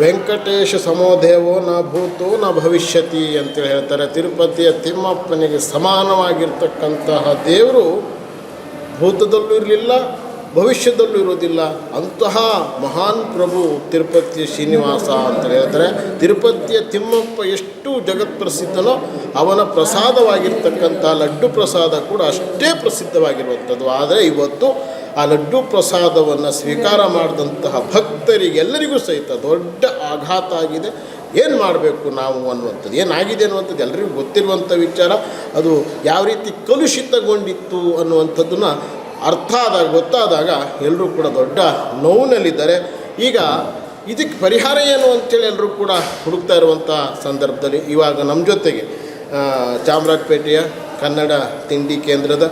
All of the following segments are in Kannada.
ವೆಂಕಟೇಶ ಸಮೋದೇವೋ ನ ಭೂತೋ ನ ಭವಿಷ್ಯತಿ ಅಂತೇಳಿ ಹೇಳ್ತಾರೆ. ತಿರುಪತಿಯ ತಿಮ್ಮಪ್ಪನಿಗೆ ಸಮಾನವಾಗಿರ್ತಕ್ಕಂತಹ ದೇವರು ಭೂತದಲ್ಲೂ ಇರಲಿಲ್ಲ, ಭವಿಷ್ಯದಲ್ಲೂ ಇರೋದಿಲ್ಲ ಅಂತಹ ಮಹಾನ್ ಪ್ರಭು ತಿರುಪತಿಯ ಶ್ರೀನಿವಾಸ ಅಂತ ಹೇಳ್ತಾರೆ. ತಿರುಪತಿಯ ತಿಮ್ಮಪ್ಪ ಎಷ್ಟು ಜಗತ್ಪ್ರಸಿದ್ಧನೋ ಅವನ ಪ್ರಸಾದವಾಗಿರ್ತಕ್ಕಂಥ ಲಡ್ಡು ಪ್ರಸಾದ ಕೂಡ ಅಷ್ಟೇ ಪ್ರಸಿದ್ಧವಾಗಿರುವಂಥದ್ದು. ಆದರೆ ಇವತ್ತು ಆ ಲಡ್ಡು ಪ್ರಸಾದವನ್ನು ಸ್ವೀಕಾರ ಮಾಡಿದಂತಹ ಭಕ್ತರಿಗೆಲ್ಲರಿಗೂ ಸಹಿತ ದೊಡ್ಡ ಆಘಾತ ಆಗಿದೆ. ಏನು ಮಾಡಬೇಕು ನಾವು ಅನ್ನುವಂಥದ್ದು? ಏನಾಗಿದೆ ಅನ್ನುವಂಥದ್ದು ಎಲ್ಲರಿಗೂ ಗೊತ್ತಿರುವಂಥ ವಿಚಾರ. ಅದು ಯಾವ ರೀತಿ ಕಲುಷಿತಗೊಂಡಿತ್ತು ಅನ್ನುವಂಥದ್ದನ್ನು ಅರ್ಥ ಆದಾಗ, ಗೊತ್ತಾದಾಗ ಎಲ್ಲರೂ ಕೂಡ ದೊಡ್ಡ ನೋವಿನಲ್ಲಿದ್ದಾರೆ. ಈಗ ಇದಕ್ಕೆ ಪರಿಹಾರ ಏನು ಅಂತೇಳಿ ಎಲ್ಲರೂ ಕೂಡ ಹುಡುಕ್ತಾ ಇರುವಂಥ ಸಂದರ್ಭದಲ್ಲಿ ಇವಾಗ ನಮ್ಮ ಜೊತೆಗೆ ಚಾಮರಾಜಪೇಟೆಯ ಕನ್ನಡ ತಿಂಡಿ ಕೇಂದ್ರದ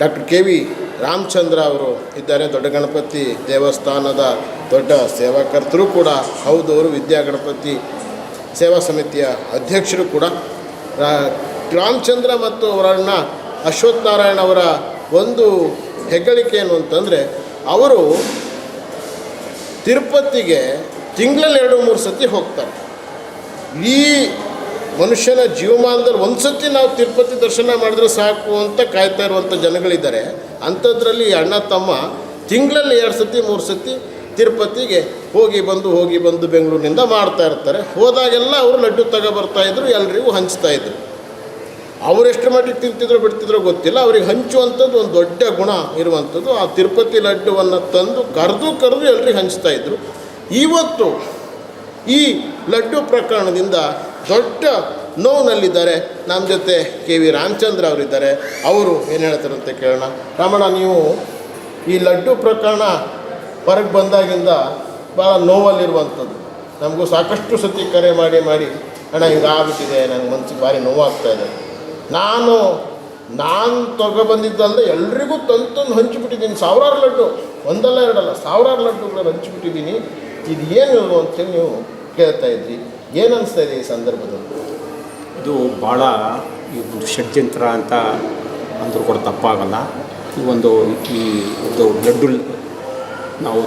ಡಾಕ್ಟರ್ ಕೆ ವಿ ರಾಮಚಂದ್ರ ಅವರು ಇದ್ದಾರೆ. ದೊಡ್ಡ ಗಣಪತಿ ದೇವಸ್ಥಾನದ ದೊಡ್ಡ ಸೇವಾಕರ್ತರು ಕೂಡ, ಹೌದು, ಅವರು ವಿದ್ಯಾ ಗಣಪತಿ ಸೇವಾ ಸಮಿತಿಯ ಅಧ್ಯಕ್ಷರು ಕೂಡ. ರಾಮಚಂದ್ರ ಮತ್ತು ಅವರನ್ನ ಅಶ್ವಥ್ ನಾರಾಯಣ ಅವರ ಒಂದು ಹೆಗ್ಗಳಿಕೆ ಏನು ಅಂತಂದರೆ, ಅವರು ತಿರುಪತಿಗೆ ತಿಂಗಳಲ್ಲಿ ಎರಡು ಮೂರು ಸತಿ ಹೋಗ್ತಾರೆ. ಈ ಮನುಷ್ಯನ ಜೀವಮಾನದಲ್ಲಿ ಒಂದು ಸತಿ ನಾವು ತಿರುಪತಿ ದರ್ಶನ ಮಾಡಿದ್ರೆ ಸಾಕು ಅಂತ ಕಾಯ್ತಾ ಇರುವಂಥ ಜನಗಳಿದ್ದಾರೆ. ಅಂಥದ್ರಲ್ಲಿ ಅಣ್ಣ ತಮ್ಮ ತಿಂಗಳಲ್ಲಿ ಎರಡು ಸತಿ, ಮೂರು ಸತಿ ತಿರುಪತಿಗೆ ಹೋಗಿ ಬಂದು ಹೋಗಿ ಬಂದು ಬೆಂಗಳೂರಿನಿಂದ ಮಾಡ್ತಾ ಇರ್ತಾರೆ. ಹೋದಾಗೆಲ್ಲ ಅವರು ಲಡ್ಡು ತಗೊಬರ್ತಾ ಇದ್ರು, ಎಲ್ರಿಗೂ ಹಂಚ್ತಾ ಇದ್ರು. ಎಷ್ಟು ಮಟ್ಟಿಗೆ ತಿಂತಿದ್ರು, ಬಿಡ್ತಿದ್ರು ಗೊತ್ತಿಲ್ಲ. ಅವ್ರಿಗೆ ಹಂಚುವಂಥದ್ದು ಒಂದು ದೊಡ್ಡ ಗುಣ ಇರುವಂಥದ್ದು. ಆ ತಿರುಪತಿ ಲಡ್ಡುವನ್ನು ತಂದು ಕರೆದು ಕರೆದು ಎಲ್ರಿಗೆ ಹಂಚ್ತಾ ಇದ್ರು. ಇವತ್ತು ಈ ಲಡ್ಡು ಪ್ರಕರಣದಿಂದ ದೊಡ್ಡ ನೋವಿನಲ್ಲಿದ್ದಾರೆ. ನಮ್ಮ ಜೊತೆ ಕೆ ವಿ ರಾಮಚಂದ್ರ ಅವರಿದ್ದಾರೆ. ಅವರು ಏನು ಹೇಳ್ತಾರಂತೆ ಕೇಳೋಣ. ರಮಣ ನೀವು ಈ ಲಡ್ಡು ಪ್ರಕರಣ ಹೊರಗೆ ಬಂದಾಗಿಂದ ಭಾಳ ನೋವಲ್ಲಿರುವಂಥದ್ದು. ನಮಗೂ ಸಾಕಷ್ಟು ಸತಿ ಕರೆ ಮಾಡಿ ಮಾಡಿ, ಅಣ್ಣ, ಹಿಂಗೆ ಆಗ್ಬಿಟ್ಟಿದೆ. ನನಗೆ ಮನಸ್ಸಿಗೆ ಭಾರಿ ನೋವಾಗ್ತಾ ಇದೆ. ನಾನು ನಾನು ತೊಗೊಬಂದಿದ್ದಲ್ಲದೆ ಎಲ್ರಿಗೂ ತಂದು ಹಂಚಿಬಿಟ್ಟಿದ್ದೀನಿ. ಸಾವಿರಾರು ಲಡ್ಡು. ಒಂದಲ್ಲ ಎರಡಲ್ಲ, ಸಾವಿರಾರು ಲಡ್ಡುಗಳನ್ನು ಹಂಚಿಬಿಟ್ಟಿದ್ದೀನಿ. ಇದು ಏನು ಅಂತೇಳಿ ನೀವು ಕೇಳ್ತಾ ಇದ್ರಿ. ಏನು ಇದೆ ಈ ಸಂದರ್ಭದಲ್ಲಿ? ಇದು ಭಾಳ ಈ ಒಂದು ಷಡ್ಯಂತ್ರ ಅಂತ ಅಂದರೂ ಕೂಡ ತಪ್ಪಾಗಲ್ಲ. ಈ ಒಂದು ಈ ಒಂದು ಲಡ್ಡು ನಾವು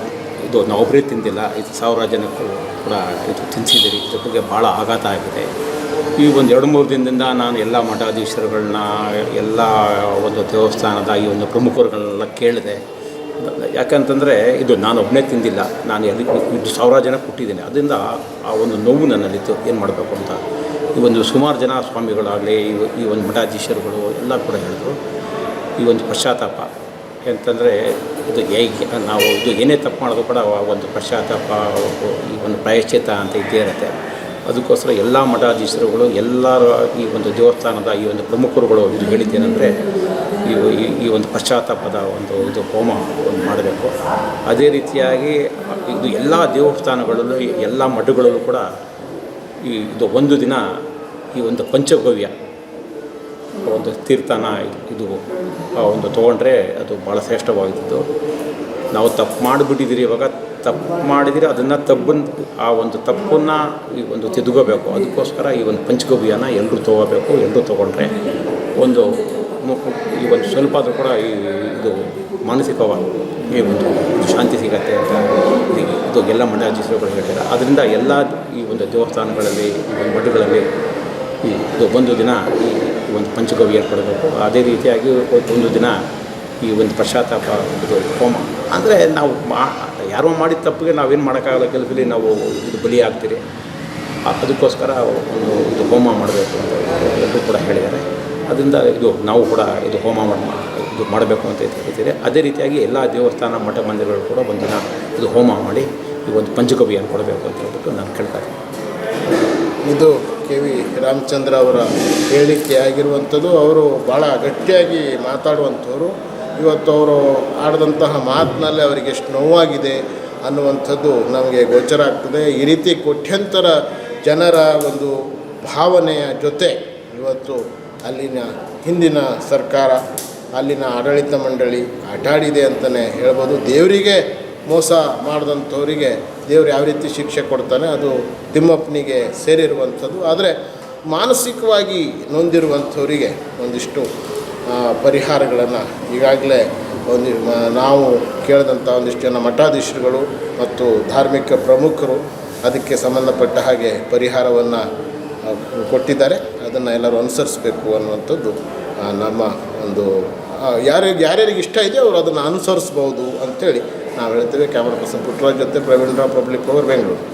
ಇದು ನಾವು ಒಬ್ಬರೇ ತಿಂದಿಲ್ಲ ಇದು ಸಾವಿರ ಜನಕ್ಕೂ ಕೂಡ ಇದು ತಿನ್ನಿಸಿದ್ದೀರಿ ಇದ್ರ ಬಗ್ಗೆ ಭಾಳ ಆಘಾತ ಆಗಿದೆ. ಈ ಒಂದು ಎರಡು ಮೂರು ದಿನದಿಂದ ನಾನು ಎಲ್ಲ ಮಠಾಧೀಶರುಗಳನ್ನ ಎಲ್ಲ ಒಂದು ದೇವಸ್ಥಾನದ ಈ ಒಂದು ಪ್ರಮುಖರುಗಳನ್ನೆಲ್ಲ ಕೇಳಿದೆ. ಯಾಕಂತಂದರೆ ಇದು ನಾನು ಒಬ್ಬನೇ ತಿಂದಿಲ್ಲ. ನಾನು ಎಲ್ಲಿ ಇದು ಸಾವಿರ ಜನ ಕೊಟ್ಟಿದ್ದೀನಿ ಅದರಿಂದ ಆ ಒಂದು ನೋವು ನನ್ನಲ್ಲಿತ್ತು ಏನು ಮಾಡಬೇಕು ಅಂತ. ಈ ಒಂದು ಸುಮಾರು ಜನ ಸ್ವಾಮಿಗಳಾಗಲಿ, ಈ ಒಂದು ಮಠಾಧೀಶರುಗಳು ಎಲ್ಲ ಕೂಡ ಹೇಳಿದ್ರು. ಈ ಒಂದು ಪಶ್ಚಾತ್ತಾಪ. ಎಂತಂದರೆ ಇದು ಹೇಗೆ, ನಾವು ಇದು ಏನೇ ತಪ್ಪು ಮಾಡೋದು ಕೂಡ ಒಂದು ಪಶ್ಚಾತ್ತಾಪ, ಈ ಒಂದು ಪ್ರಾಯಶ್ಚಿತ ಅಂತ ಇದ್ದೇ ಇರುತ್ತೆ. ಅದಕ್ಕೋಸ್ಕರ ಎಲ್ಲ ಮಠಾಧೀಶರುಗಳು, ಎಲ್ಲರ ಈ ಒಂದು ದೇವಸ್ಥಾನದ ಈ ಒಂದು ಪ್ರಮುಖರುಗಳು ಇದು ಹೇಳಿದ್ದೇನೆಂದರೆ ಈ ಈ- ಒಂದು ಪಶ್ಚಾತ್ತಾಪದ ಒಂದು ಇದು ಹೋಮ ಒಂದು ಮಾಡಬೇಕು. ಅದೇ ರೀತಿಯಾಗಿ ಇದು ಎಲ್ಲ ದೇವಸ್ಥಾನಗಳಲ್ಲೂ ಎಲ್ಲ ಮಠಗಳಲ್ಲೂ ಕೂಡ ಈ ಇದು ಒಂದು ದಿನ ಈ ಒಂದು ಪಂಚಗವ್ಯ ಒಂದು ತೀರ್ಥನ ಇದು ಒಂದು ತೊಗೊಂಡ್ರೆ ಅದು ಭಾಳ ಶ್ರೇಷ್ಠವಾಗಿದ್ದು ನಾವು ತಪ್ಪು ಮಾಡಿಬಿಟ್ಟಿದ್ದೀರಿ ಇವಾಗ, ತಪ್ಪು ಮಾಡಿದರೆ ಅದನ್ನು ತಪ್ಪನ್ನು ಆ ಒಂದು ತಪ್ಪನ್ನು ಈ ಒಂದು ತಿದ್ಕೋಬೇಕು ಅದಕ್ಕೋಸ್ಕರ ಈ ಒಂದು ಪಂಚಗವ್ಯನ ಎಲ್ಲರೂ ತೊಗೋಬೇಕು ಎಲ್ಲರೂ ತೊಗೊಂಡ್ರೆ ಒಂದು ಈ ಒಂದು ಸ್ವಲ್ಪ ಆದರೂ ಕೂಡ ಈ ಇದು ಮಾನಸಿಕವಾಗಿ ಒಂದು ಶಾಂತಿ ಸಿಗತ್ತೆ ಅಂತ ಇದು- ಎಲ್ಲ ಕೂಡ ಹೇಳ್ತಾರೆ. ಅದರಿಂದ ಎಲ್ಲ ಈ ಒಂದು ದೇವಸ್ಥಾನಗಳಲ್ಲಿ, ಈ ಒಂದು ಮಠಗಳಲ್ಲಿ ಈ ಒಂದು ದಿನ ಈ ಒಂದು ಪಂಚಗವ್ಯ ಏರ್ಪಡಬೇಕು. ಅದೇ ರೀತಿಯಾಗಿ ಒಂದು ದಿನ ಈ ಒಂದು ಪಶ್ಚಾತ್ತಾಪ ಇದು ಹೋಮ. ಅಂದರೆ ನಾವು ಮಾ ಯಾರೋ ಮಾಡಿದ ತಪ್ಪಿಗೆ ನಾವೇನು ಮಾಡೋಕ್ಕಾಗಲ್ಲ ಕೆಲಸದಲ್ಲಿ ನಾವು ಇದು ಬಲಿ ಆಗ್ತೀರಿ. ಅದಕ್ಕೋಸ್ಕರ ಒಂದು ಇದು ಹೋಮ ಮಾಡಬೇಕು ಅಂತ ಎಲ್ಲರೂ ಕೂಡ ಹೇಳಿದ್ದಾರೆ. ಅದರಿಂದ ಇದು ನಾವು ಕೂಡ ಇದು ಹೋಮ ಇದು ಮಾಡಬೇಕು ಅಂತ ಹೇಳ್ತಿದೆ ಅದೇ ರೀತಿಯಾಗಿ ಎಲ್ಲ ದೇವಸ್ಥಾನ ಮಠ ಮಂದಿರಗಳು ಕೂಡ ಒಂದು ದಿನ ಇದು ಹೋಮ ಮಾಡಿ ಈ ಒಂದು ಪಂಚಕವಿಯನ್ನು ಕೊಡಬೇಕು ಅಂತ ಹೇಳ್ಬಿಟ್ಟು ನಾನು ಕೇಳ್ತಾ ಇದು ಕೆ ವಿ ರಾಮಚಂದ್ರ ಅವರ ಹೇಳಿಕೆ ಆಗಿರುವಂಥದ್ದು. ಅವರು ಭಾಳ ಗಟ್ಟಿಯಾಗಿ ಮಾತಾಡುವಂಥವ್ರು. ಇವತ್ತು ಅವರು ಆಡಿದಂತಹ ಮಾತಿನಲ್ಲಿ ಅವರಿಗೆ ಎಷ್ಟು ನೋವಾಗಿದೆ ಅನ್ನುವಂಥದ್ದು ನಮಗೆ ಗೋಚರ ಆಗ್ತದೆ. ಈ ರೀತಿ ಕೋಟ್ಯಂತರ ಜನರ ಒಂದು ಭಾವನೆಯ ಜೊತೆ ಇವತ್ತು ಅಲ್ಲಿನ ಹಿಂದಿನ ಸರ್ಕಾರ, ಅಲ್ಲಿನ ಆಡಳಿತ ಮಂಡಳಿ ಆಟಾಡಿದೆ ಅಂತಲೇ ಹೇಳ್ಬೋದು. ದೇವರಿಗೆ ಮೋಸ ಮಾಡಿದಂಥವರಿಗೆ ದೇವ್ರು ಯಾವ ರೀತಿ ಶಿಕ್ಷೆ ಕೊಡ್ತಾನೆ, ಅದು ತಿಮ್ಮಪ್ಪನಿಗೆ ಸೇರಿರುವಂಥದ್ದು. ಆದರೆ ಮಾನಸಿಕವಾಗಿ ನೊಂದಿರುವಂಥವರಿಗೆ ಒಂದಿಷ್ಟು ಪರಿಹಾರಗಳನ್ನು ಈಗಾಗಲೇ ಒಂದು ನಾವು ಕೇಳಿದಂಥ ಒಂದಿಷ್ಟು ಜನ ಮಠಾಧೀಶರುಗಳು ಮತ್ತು ಧಾರ್ಮಿಕ ಪ್ರಮುಖರು ಅದಕ್ಕೆ ಸಂಬಂಧಪಟ್ಟ ಹಾಗೆ ಪರಿಹಾರವನ್ನು ಕೊಟ್ಟಿದ್ದಾರೆ. ಅದನ್ನು ಎಲ್ಲರೂ ಅನುಸರಿಸಬೇಕು ಅನ್ನುವಂಥದ್ದು ನಮ್ಮ ಒಂದು ಯಾರ್ಯಾರಿಗೆ ಯಾರಿಗೆ ಯಾರ್ಯಾರಿಗೆ ಇಷ್ಟ ಇದೆಯೋ ಅವರು ಅದನ್ನು ಅನುಸರಿಸ್ಬೋದು ಅಂಥೇಳಿ ನಾವು ಹೇಳ್ತೇವೆ. ಕ್ಯಾಮರಾ ಪರ್ಸನ್ ಪುಟ್ಟರಾಜ್ ಜೊತೆ ಪ್ರವೀಣ್ ರಾವ್, ಪಬ್ಲಿಕ್ ಪವರ್ ಬೆಂಗಳೂರು.